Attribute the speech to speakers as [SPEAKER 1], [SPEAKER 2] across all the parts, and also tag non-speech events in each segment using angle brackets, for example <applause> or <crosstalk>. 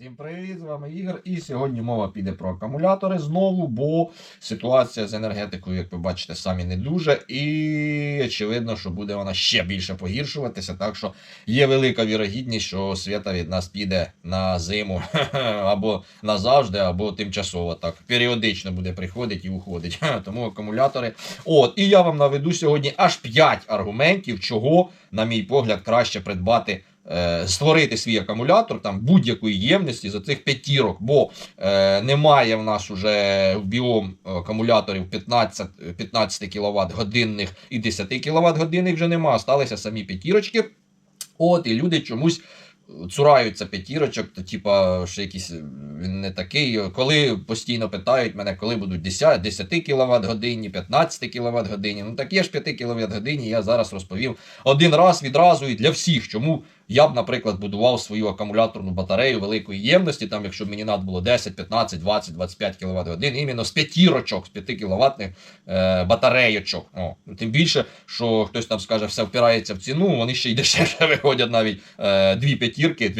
[SPEAKER 1] Всім привіт, з вами Ігор. І сьогодні мова піде про акумулятори знову, бо ситуація з енергетикою, як ви бачите, самі не дуже. І очевидно, що буде вона ще більше погіршуватися. Так що є велика вірогідність, що свята від нас піде на зиму <laughs> або назавжди, або тимчасово. Так періодично буде приходити і уходить. <laughs> Тому акумулятори. От, і я вам наведу сьогодні аж 5 аргументів, чого, на мій погляд, краще придбати створити свій акумулятор там будь-якої ємності за цих п'ятірок, бо е, немає в нас уже в біом акумуляторів 15, 15 кВт годинних і 10 кВт годинних вже нема, сталися самі п'ятірочки. От, і люди чомусь цураються п'ятірочок, то типа, що якийсь він не такий. Коли постійно питають мене, коли будуть 10, 10 кВт годині, 15 кВт годині. Ну так є ж 5 кВт годині, я зараз розповів один раз відразу і для всіх, чому я б, наприклад, будував свою акумуляторну батарею великої ємності, там, якщо мені треба було 10, 15, 20, 25 кВт годин, іменно з п'ятірочок, з 5 кВт е, батарейочок. О, тим більше, що хтось там скаже, все впирається в ціну, вони ще й дешевше <laughs> виходять навіть е, дві п'ятірки,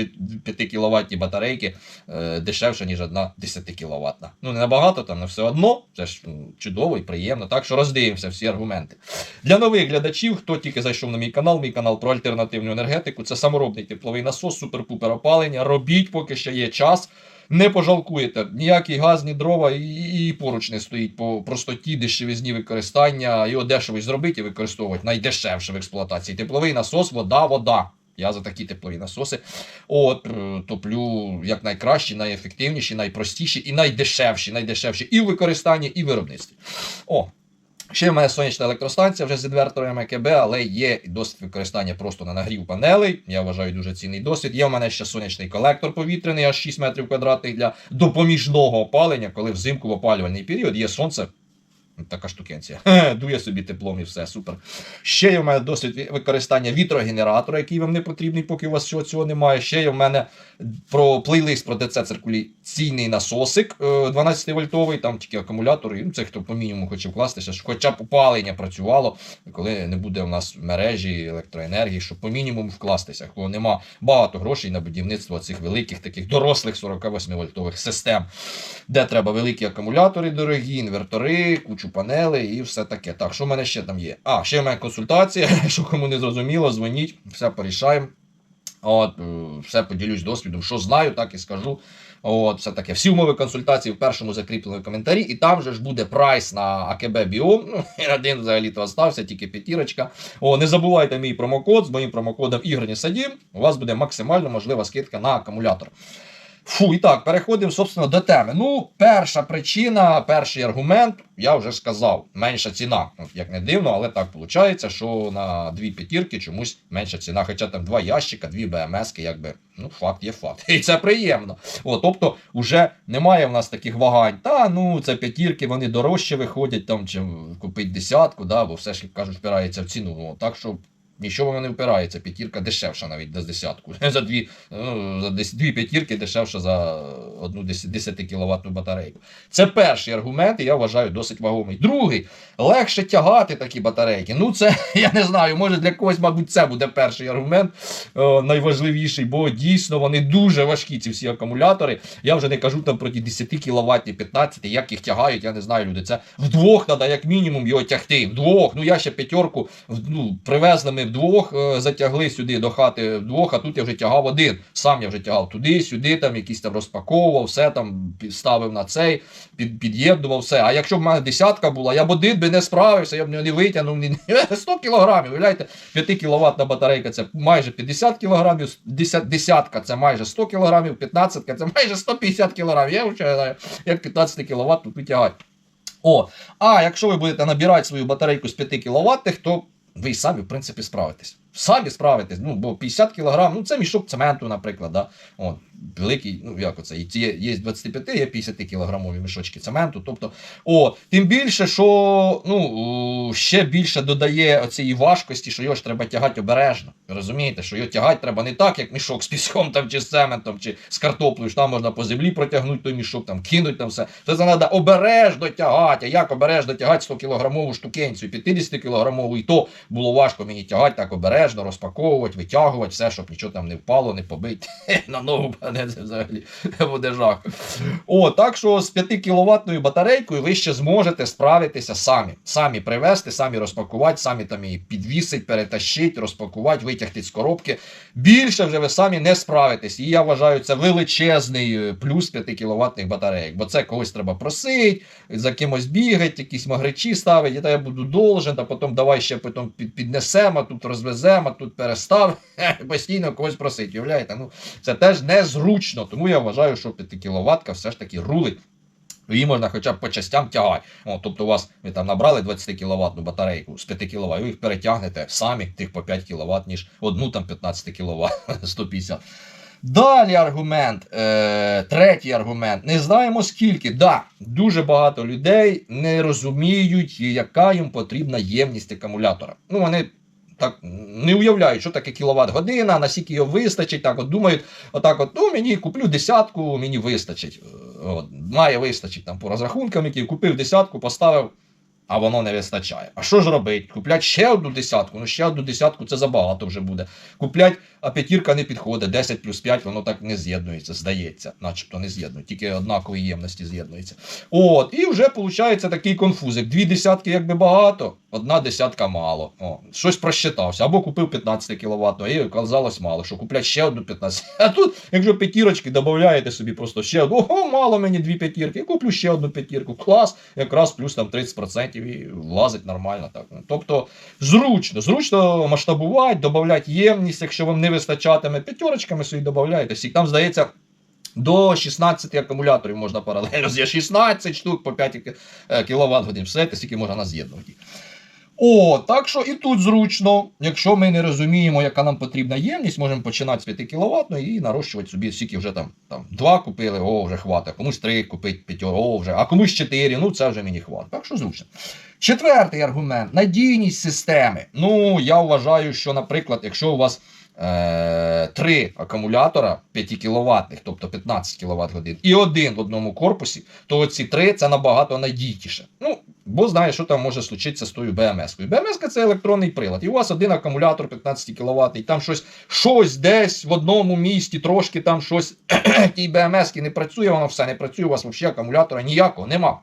[SPEAKER 1] 5 кВт батарейки е, дешевше, ніж одна 10 кВт. Ну, не набагато там, але все одно, це ж чудово і приємно. Так що роздивимося всі аргументи. Для нових глядачів, хто тільки зайшов на мій канал, мій канал про альтернативну енергетику, це саморобний тепловий насос, супер-пупер опалення. Робіть, поки ще є час. Не пожалкуєте, ніякий газ, ні дрова і, і поруч не стоїть по простоті, дешевизні використання. Його дешево зробити і використовувати найдешевше в експлуатації. Тепловий насос, вода, вода. Я за такі теплові насоси. От, е, топлю як найкращі, найефективніші, найпростіші і найдешевші, найдешевші і в використанні, і в виробництві. О, Ще в мене сонячна електростанція вже з інверторами КБ, але є досвід використання просто на нагрів панелей. Я вважаю дуже цінний досвід. Є в мене ще сонячний колектор повітряний, аж 6 метрів квадратних для допоміжного опалення, коли взимку в опалювальний період є сонце. Така штукенція. Хе, Дує собі теплом і все, супер. Ще є в мене досвід використання вітрогенератора, який вам не потрібний, поки у вас всього цього немає. Ще є в мене про плейлист про ДЦ циркуляційний насосик 12 вольтовий, там тільки акумулятори. Ну, це хто по мінімуму хоче вкласти, ще хоча б опалення працювало, коли не буде у нас мережі електроенергії, щоб по мінімуму вкластися. Коли нема багато грошей на будівництво цих великих таких дорослих 48 вольтових систем, де треба великі акумулятори дорогі, інвертори, кучу панелей і все таке. Так, що в мене ще там є? А, ще в мене консультація, <laughs> якщо кому не зрозуміло, дзвоніть, все порішаємо. От, е, все поділюсь досвідом, що знаю, так і скажу. От, все таке. Всі умови консультації в першому закріпленому коментарі, і там же ж буде прайс на АКБ Біом. Ну, <laughs> один взагалі то остався, тільки п'ятірочка. О, не забувайте мій промокод з моїм промокодом Ігор Садім. У вас буде максимально можлива скидка на акумулятор. Фу, і так, переходимо, собственно, до теми. Ну, перша причина, перший аргумент, я вже сказав, менша ціна. Як не дивно, але так виходить, що на дві п'ятірки чомусь менша ціна. Хоча там два ящика, дві БМСки, якби, ну, факт є факт. <laughs> І це приємно. О, тобто, вже немає в нас таких вагань. Та, ну, це п'ятірки, вони дорожче виходять, там, чим купити десятку, да, бо все ж, кажуть, впирається в ціну. Ну, так що. Нічого воно не впирається, п'ятірка дешевша навіть за десятку. <laughs> За дві, ну, за дві п'ятірки дешевша за одну 10 кВт батарейку. Це перший аргумент, і я вважаю досить вагомий. Другий, легше тягати такі батарейки. Ну, це <laughs> я не знаю, може для когось, мабуть, це буде перший аргумент е, найважливіший, бо дійсно вони дуже важкі, ці всі акумулятори. Я вже не кажу там про ті 10 кВт, 15, як їх тягають, я не знаю, люди. Це вдвох треба, як мінімум, його тягти. Вдвох. Ну я ще п'ятерку ну, привезли ми вдвох, е, затягли сюди до хати вдвох, а тут я вже тягав один. Сам я вже тягав туди, сюди, там якісь там розпаковував, все там ставив на цей, під, під'єднував все. А якщо б в мене десятка була, я б один би не справився, я б не витягнув ні- 100 кілограмів. Уявляєте, 5 кВт батарейка це майже 50 кілограмів, 10, десятка це майже 100 кілограмів, 15 це майже 150 кілограмів. Я вже знаю, як 15 кВт тут витягати. О, а якщо ви будете набирати свою батарейку з 5 кВт, то ви самі, в принципі, справитесь. Самі справитесь. Ну, бо 50 кг, ну це мішок цементу, наприклад. Да? От, великий, ну як оце, і ці є, є 25, є 50 кілограмові мішочки цементу. Тобто, о, тим більше, що ну, ще більше додає оцієї важкості, що його ж треба тягати обережно. Розумієте, що його тягати треба не так, як мішок з піском там, чи з цементом, чи з картоплею, що там можна по землі протягнути той мішок, там кинути там все. Це треба обережно тягати. А як обережно тягати 100 кілограмову штукенцю, 50 кілограмову, і то було важко мені тягати так обережно, розпаковувати, витягувати все, щоб нічого там не впало, не побити <laughs> на ногу Не, це взагалі буде жах. О, так що з 5 кіловатною батарейкою ви ще зможете справитися самі. Самі привезти, самі розпакувати, самі там її підвісить, перетащить, розпакувати, витягти з коробки. Більше вже ви самі не справитесь. І я вважаю, це величезний е, плюс 5 кіловатних батарейок. Бо це когось треба просити, за кимось бігати, якісь магричі ставити, і та я буду должен, та потім давай ще потім під, піднесемо, тут розвеземо, тут перестав. <laughs> Постійно когось просить. Уявляєте? Ну, це теж незручно. Тому я вважаю, що 5 кіловатка все ж таки рулить. Її можна хоча б по частям тягати. О, тобто у вас ви там набрали 20 кВт батарейку з 5 кВт, ви їх перетягнете самі тих по 5 кВт, ніж одну там 15 кВт 150. Далі аргумент, е, третій аргумент. Не знаємо скільки. Да, дуже багато людей не розуміють, яка їм потрібна ємність акумулятора. Ну, вони так не уявляють, що таке кіловат година, наскільки його вистачить. Так от думають, отак, от, ну мені куплю десятку, мені вистачить. Е, От, має вистачить там по розрахункам, які купив десятку, поставив. А воно не вистачає. А що ж робить? Куплять ще одну десятку. Ну ще одну десятку це забагато вже буде. Куплять, а п'ятірка не підходить. 10 плюс 5, воно так не з'єднується, здається, начебто не з'єднує, тільки однакові ємності з'єднується. От, і вже виходить такий конфузик. Дві десятки якби багато, одна десятка мало. О, щось просчитався. Або купив 15 кВт, і оказалось мало, що куплять ще одну 15. <laughs> А тут, якщо п'ятірочки додаєте собі просто ще одну, ого, мало мені дві п'ятірки, куплю ще одну п'ятірку. Клас, якраз плюс там 30% і влазить нормально. так. Тобто зручно, зручно масштабувати, додати ємність, якщо вам не вистачатиме, п'ятерочками собі додаєте. Там здається. До 16 акумуляторів можна паралельно. Є 16 штук по 5 кВт годин. Все, це скільки можна з'єднувати. О, так що і тут зручно. Якщо ми не розуміємо, яка нам потрібна ємність, можемо починати з 5 кВт і нарощувати собі, скільки вже там, там 2 купили, о, вже хватить. Комусь 3 купить, 5, о, вже, а комусь 4, ну це вже мені хватить. Так що зручно. Четвертий аргумент надійність системи. Ну, я вважаю, що, наприклад, якщо у вас три акумулятора 5 кВт, тобто 15 кВт годин, і один в одному корпусі, то ці три це набагато надійніше. Ну, бо знає, що там може случитися з тою БМС-кою. БМС це електронний прилад. І у вас один акумулятор 15 кВт, і там щось щось десь в одному місті, трошки там щось <clears throat> тій БМС не працює, воно все не працює, у вас взагалі акумулятора ніякого нема.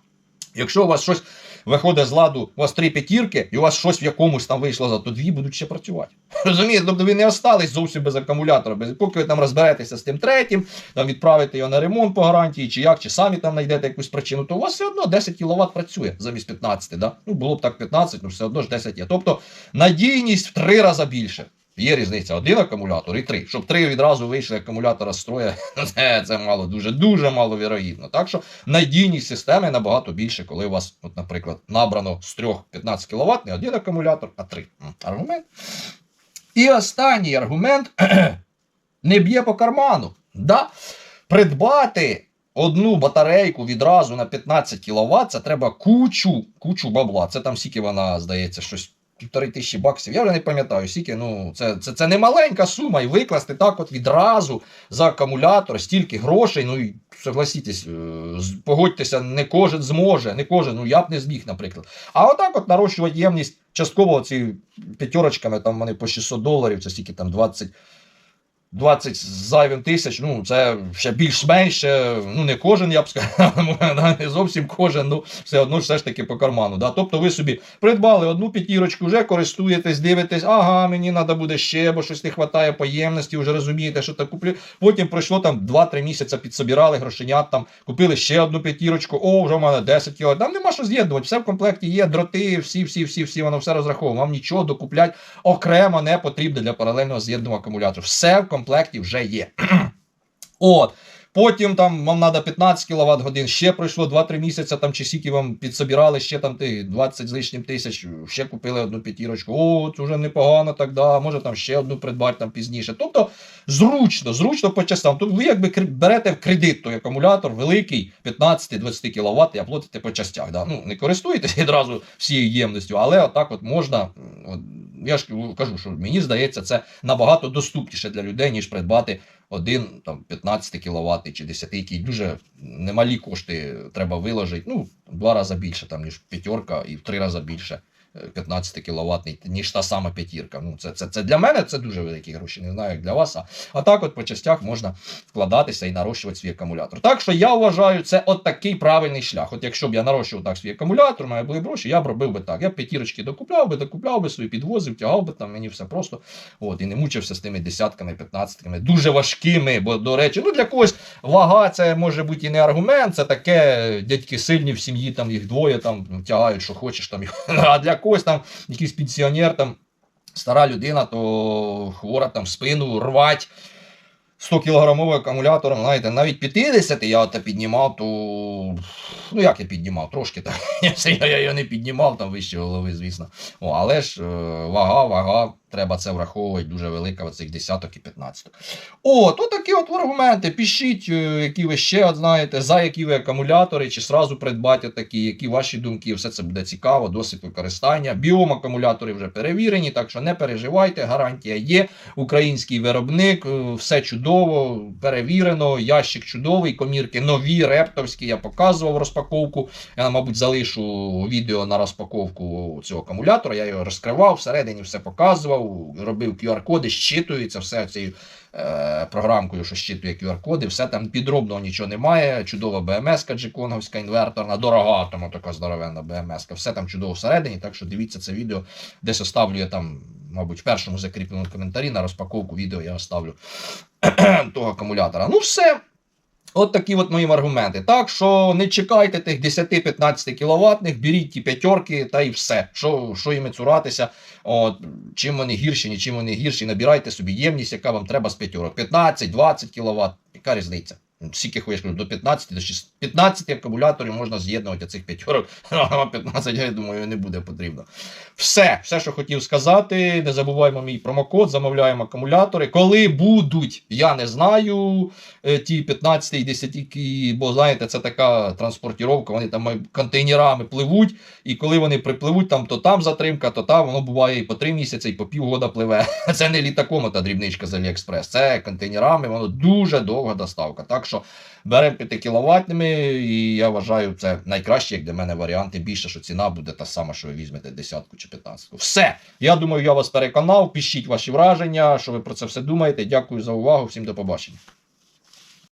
[SPEAKER 1] Якщо у вас щось виходить з ладу, у вас три п'ятірки, і у вас щось в якомусь там вийшло за то дві будуть ще працювати. <laughs> Розумієте, тобто ви не остались зовсім без акумулятора. Без, поки ви там розберетеся з тим третім, там відправите його на ремонт по гарантії, чи як, чи самі там знайдете якусь причину, то у вас все одно 10 кВт працює замість 15. Да? Ну, було б так 15, ну все одно ж 10 є. Тобто надійність в три рази більше. Є різниця один акумулятор і три. Щоб три відразу вийшли акумулятора з строя, <laughs> це, це мало дуже дуже мало вірогідно. Так що надійність системи набагато більше, коли у вас, от, наприклад, набрано з трьох 15 кВт не один акумулятор, а три. Аргумент. І останній аргумент <clears throat> не б'є по карману. Да? Придбати одну батарейку відразу на 15 кВт, це треба кучу, кучу бабла. Це там скільки вона, здається, щось півтори тисячі баксів. Я вже не пам'ятаю, скільки, ну, це, це, це не маленька сума, і викласти так от відразу за акумулятор стільки грошей. Ну согласітесь, погодьтеся, не кожен зможе, не кожен, ну я б не зміг, наприклад. А отак от нарощувати ємність частково ці п'ятерочками, там вони по 600 доларів, це стільки там 20. 20 з зайвим тисяч, ну це ще більш-менш, ну не кожен, я б сказав, <laughs> не зовсім кожен, ну все одно все ж таки по карману. Да? Тобто ви собі придбали одну п'ятірочку, вже користуєтесь, дивитесь, ага, мені треба буде ще, бо щось не вистачає поємності, вже розумієте, що так куплю. Потім пройшло там 2-3 місяці, підсобирали грошенят, там купили ще одну п'ятірочку, о, вже в мене 10 кг. Там нема що з'єднувати, все в комплекті є, дроти, всі, всі, всі, всі, воно все розраховано. Вам нічого докуплять окремо не потрібно для паралельного з'єднання акумулятора. Все в комплекті вже є. <clears throat> От. Потім там вам треба 15 кВт годин, ще пройшло 2-3 місяці, там чи скільки вам підсобирали, ще там ти 20 з лишнім тисяч, ще купили одну п'ятірочку. О, це вже непогано, так да, може там ще одну придбати там пізніше. Тобто зручно, зручно по часам. Тобто ви якби берете в кредит той акумулятор великий 15-20 кВт і оплатите по частях. Да? Ну, не користуєтесь <laughs> відразу всією ємністю, але отак от можна. От, я ж кажу, що мені здається, це набагато доступніше для людей, ніж придбати один там 15 кВт чи 10, які дуже немалі кошти треба виложити. Ну, два рази більше, там, ніж п'ятерка, і в три рази більше 15 кіловатний, ніж та сама п'ятірка. Ну, це, це, це для мене це дуже великі гроші. Не знаю, як для вас. А, а так, от по частях можна вкладатися і нарощувати свій акумулятор. Так що я вважаю, це от такий правильний шлях. От якщо б я нарощував так свій акумулятор, мене були гроші, я б робив би так. Я б п'ятірочки докупляв би, докупляв би свої підвозив, тягав би там, мені все просто. От, і не мучився з тими десятками, п'ятнадцятками, дуже важкими, бо, до речі, ну для когось вага це може бути і не аргумент, це таке дядьки сильні в сім'ї, там їх двоє там тягають, що хочеш там. <laughs> А для когось там якийсь пенсіонер, там стара людина, то хвора там спину рвать. 100 кілограмовим акумулятором, знаєте, навіть 50 я от піднімав, то ну як я піднімав, трошки так. <laughs> Я його не піднімав там вище голови, звісно. О, але ж е, вага, вага, треба це враховувати дуже велика оцих десяток і 15. О, то такі от аргументи. Пишіть, е, які ви ще от знаєте, за які ви акумулятори, чи сразу придбати такі, які ваші думки. Все це буде цікаво, досвід використання. Біом акумулятори вже перевірені, так що не переживайте, гарантія є. Український виробник, е, все чудово, перевірено, ящик чудовий, комірки нові, рептовські. Я показував розпаковку. Я, мабуть, залишу відео на розпаковку цього акумулятора. Я його розкривав, всередині все показував, робив QR-коди, щитується все цією е, програмкою, що щитує QR-коди, все там підробного нічого немає. Чудова БМС джеконговська інверторна, дорога, тому така здоровенна БМС. Все там чудово всередині. Так що дивіться це відео, десь оставлю я там. Мабуть, в першому закріпленому коментарі на розпаковку відео я оставлю <clears throat> того акумулятора. Ну, все. От такі от мої аргументи. Так що не чекайте тих 10-15 кіловатних, беріть ті п'ятерки та і все. Що, що їм цуратися? От, чим вони гірші, ні чим вони гірші. Набирайте собі ємність, яка вам треба з п'ятерок. 15-20 кВт. Яка різниця? Скільки хочеш, до 15, до 16, 15 акумуляторів можна з'єднувати цих п'ятерок. <laughs> А 15, я думаю, не буде потрібно. Все, все, що хотів сказати. Не забуваємо мій промокод, замовляємо акумулятори. Коли будуть, я не знаю. е, Ті 15 і 10, кі- бо знаєте, це така транспортіровка, вони там контейнерами пливуть, і коли вони припливуть, там то там затримка, то там воно буває і по 3 місяці, і по півгода пливе. <laughs> Це не літаком, та дрібничка з Аліекспрес, це контейнерами, воно дуже довга доставка. Так що беремо 5 кіловатними, і я вважаю, це найкращий, як для мене, варіант. Тим більше, що ціна буде та сама, що ви візьмете десятку чи 15. Все. Я думаю, я вас переконав. Пишіть ваші враження, що ви про це все думаєте. Дякую за увагу. Всім до побачення.